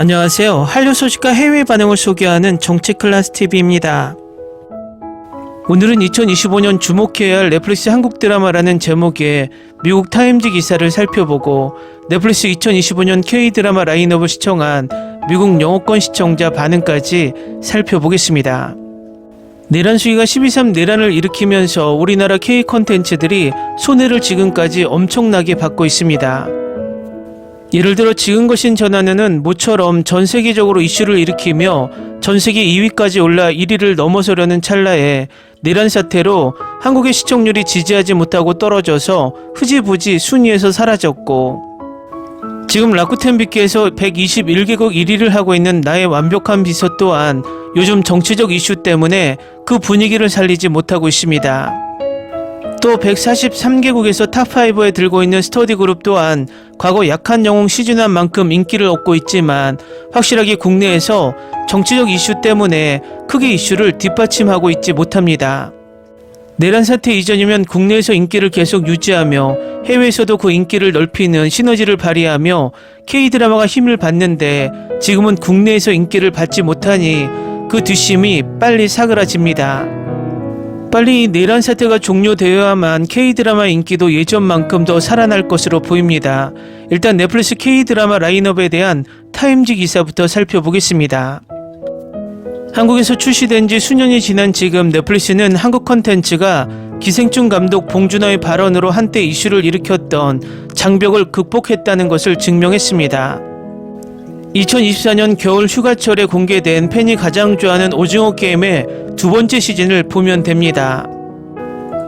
안녕하세요. 한류 소식과 해외 반응을 소개하는 정치 클래스 TV입니다. 오늘은 2025년 주목해야 할 넷플릭스 한국 드라마라는 제목의 미국 타임지 기사를 살펴보고 넷플릭스 2025년 K 드라마 라인업을 시청한 미국 영어권 시청자 반응까지 살펴보겠습니다. 내란 수위가 12.3 내란을 일으키면서 우리나라 K 컨텐츠들이 손해를 지금까지 엄청나게 받고 있습니다. 예를 들어 지금 것인 전환은 모처럼 전 세계적으로 이슈를 일으키며 전 세계 2위까지 올라 1위를 넘어서려는 찰나에 내란 사태로 한국의 시청률이 지지하지 못하고 떨어져서 흐지부지 순위에서 사라졌고 지금 라쿠텐 빅계에서 121개국 1위를 하고 있는 나의 완벽한 비서 또한 요즘 정치적 이슈 때문에 그 분위기를 살리지 못하고 있습니다. 또 143개국에서 탑5에 들고 있는 스터디 그룹 또한 과거 약한 영웅 시즌한 만큼 인기를 얻고 있지만 확실하게 국내에서 정치적 이슈 때문에 크게 이슈를 뒷받침하고 있지 못합니다. 내란 사태 이전이면 국내에서 인기를 계속 유지하며 해외에서도 그 인기를 넓히는 시너지를 발휘하며 K-드라마가 힘을 받는데 지금은 국내에서 인기를 받지 못하니 그 뒷심이 빨리 사그라집니다. 빨리 이 내란 사태가 종료되어야만 K-드라마 인기도 예전만큼 더 살아날 것으로 보입니다. 일단 넷플릭스 K-드라마 라인업에 대한 타임지 기사부터 살펴보겠습니다. 한국에서 출시된 지 수년이 지난 지금 넷플릭스는 한국 컨텐츠가 기생충 감독 봉준호의 발언으로 한때 이슈를 일으켰던 장벽을 극복했다는 것을 증명했습니다. 2024년 겨울 휴가철에 공개된 팬이 가장 좋아하는 오징어 게임의 두 번째 시즌을 보면 됩니다.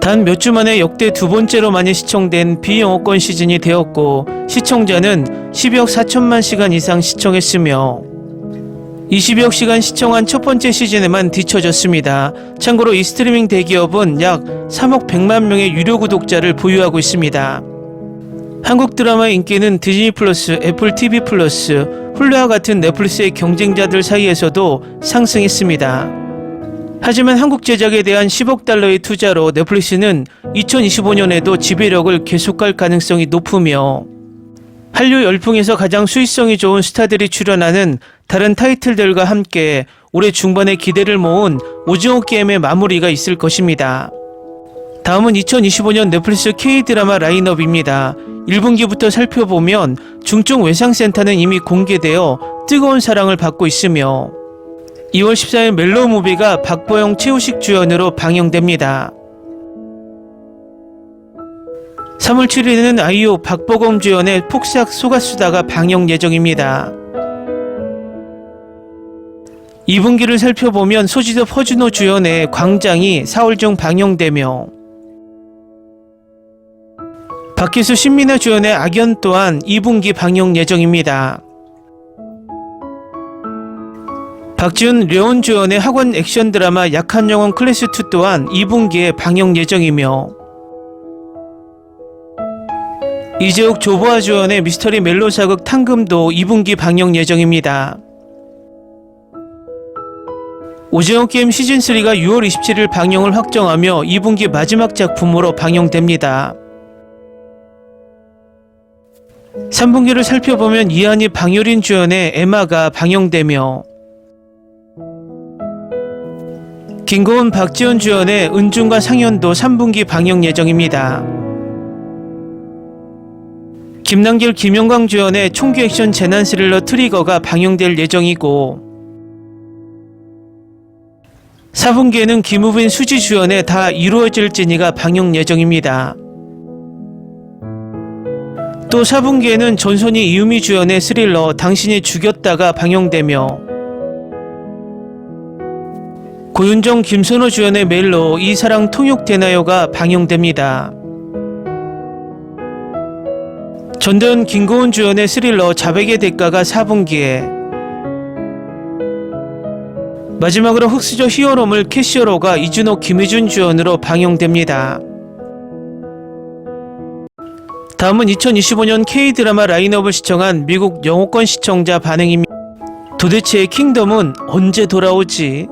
단 몇 주 만에 역대 두 번째로 많이 시청된 비영어권 시즌이 되었고 시청자는 12억 4천만 시간 이상 시청했으며 20억 시간 시청한 첫 번째 시즌에만 뒤처졌습니다. 참고로 이 스트리밍 대기업은 약 3억 100만 명의 유료 구독자를 보유하고 있습니다. 한국 드라마의 인기는 디즈니 플러스, 애플 TV 플러스, 훌루와 같은 넷플릭스의 경쟁자들 사이에서도 상승했습니다. 하지만 한국 제작에 대한 10억 달러의 투자로 넷플릭스는 2025년에도 지배력을 계속할 가능성이 높으며 한류 열풍에서 가장 수익성이 좋은 스타들이 출연하는 다른 타이틀들과 함께 올해 중반에 기대를 모은 오징어 게임의 마무리가 있을 것입니다. 다음은 2025년 넷플릭스 K-드라마 라인업입니다. 1분기부터 살펴보면 중증 외상센터는 이미 공개되어 뜨거운 사랑을 받고 있으며 2월 14일 멜로우 무비가 박보영 최우식 주연으로 방영됩니다. 3월 7일에는 아이유 박보검 주연의 폭삭 소가수다가 방영 예정입니다. 2분기를 살펴보면 소지섭 허준호 주연의 광장이 4월 중 방영되며 박희수 신민아 주연의 악연 또한 2분기 방영 예정입니다. 박지훈 려운 주연의 학원 액션 드라마 약한 영혼 클래스2 또한 2분기에 방영 예정이며 이재욱 조보아 주연의 미스터리 멜로 사극 탕금도 2분기 방영 예정입니다. 오징어 게임 시즌3가 6월 27일 방영을 확정하며 2분기 마지막 작품으로 방영됩니다. 3분기를 살펴보면 이한이 방효린 주연의 에마가 방영되며 김고은 박지훈 주연의 은중과 상현도 3분기 방영 예정입니다. 김남길 김영광 주연의 총기 액션 재난 스릴러 트리거가 방영될 예정이고 4분기에는 김우빈 수지 주연의 다 이루어질지니가 방영 예정입니다. 또 4분기에는 전선희 이유미 주연의 스릴러 당신이 죽였다가 방영되며 고윤정 김선호 주연의 멜로 이 사랑 통역되나요가 방영됩니다. 전도연 김고은 주연의 스릴러 자백의 대가가 4분기에 마지막으로 흑수저 히어로물 캐시어로가 이준호 김희준 주연으로 방영됩니다. 다음은 2025년 K-드라마 라인업을 시청한 미국 영어권 시청자 반응입니다. 도대체 킹덤은 언제 돌아오지?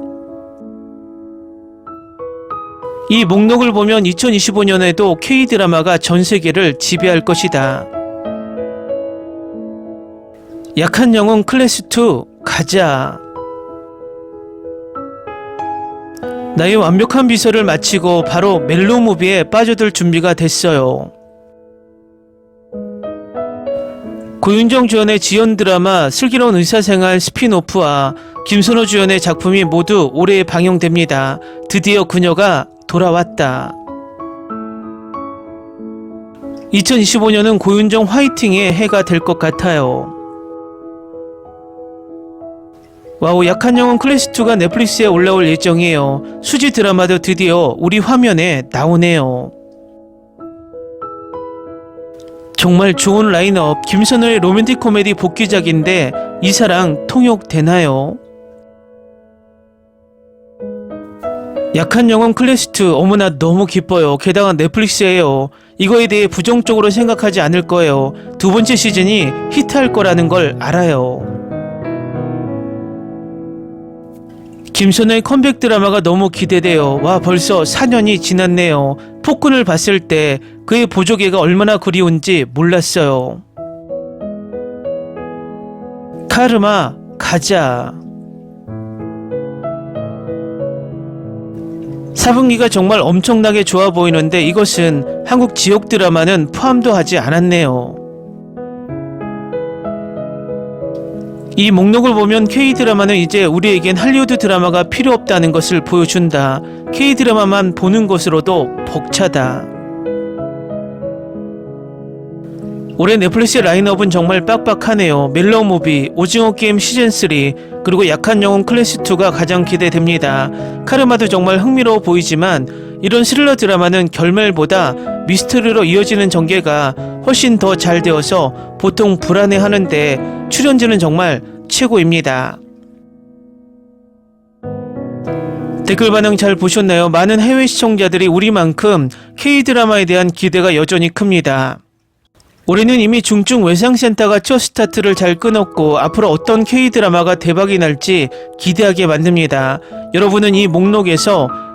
이 목록을 보면 2025년에도 K-드라마가 전 세계를 지배할 것이다. 약한 영웅 클래스2 가자. 나의 완벽한 비서를 마치고 바로 멜로 무비에 빠져들 준비가 됐어요. 고윤정 주연의 지연 드라마 슬기로운 의사생활 스피노프와 김선호 주연의 작품이 모두 올해 방영됩니다. 드디어 그녀가 돌아왔다. 2025년은 고윤정 화이팅의 해가 될 것 같아요. 와우 약한 영웅 클래스2가 넷플릭스에 올라올 예정이에요. 수지 드라마도 드디어 우리 화면에 나오네요. 정말 좋은 라인업 김선호의 로맨틱 코미디 복귀작인데 이 사랑 통역되나요? 약한 영웅 클래스2 어머나 너무 기뻐요. 게다가 넷플릭스예요. 이거에 대해 부정적으로 생각하지 않을 거예요. 두 번째 시즌이 히트할 거라는 걸 알아요. 김선호의 컴백 드라마가 너무 기대돼요. 와 벌써 4년이 지났네요. 폭군을 봤을 때 그의 보조개가 얼마나 그리운지 몰랐어요. 카르마 가자. 4분기가 정말 엄청나게 좋아 보이는데 이것은 한국 지역 드라마는 포함도 하지 않았네요. 이 목록을 보면 K-드라마는 이제 우리에겐 할리우드 드라마가 필요 없다는 것을 보여준다. K-드라마만 보는 것으로도 벅차다. 올해 넷플릭스 라인업은 정말 빡빡하네요. 멜로우 무비, 오징어 게임 시즌 3, 그리고 약한 영웅 클래스2가 가장 기대됩니다. 카르마도 정말 흥미로워 보이지만 이런 스릴러 드라마는 결말보다 미스터리로 이어지는 전개가 훨씬 더 잘 되어서 보통 불안해 하는데 출연진은 정말 최고입니다. 댓글 반응 잘 보셨나요? 많은 해외 시청자들이 우리만큼 K-드라마에 대한 기대가 여전히 큽니다. 올해는 이미 중증 외상센터가 첫 스타트를 잘 끊었고 앞으로 어떤 K-드라마가 대박이 날지 기대하게 만듭니다. 여러분은 이 목록에서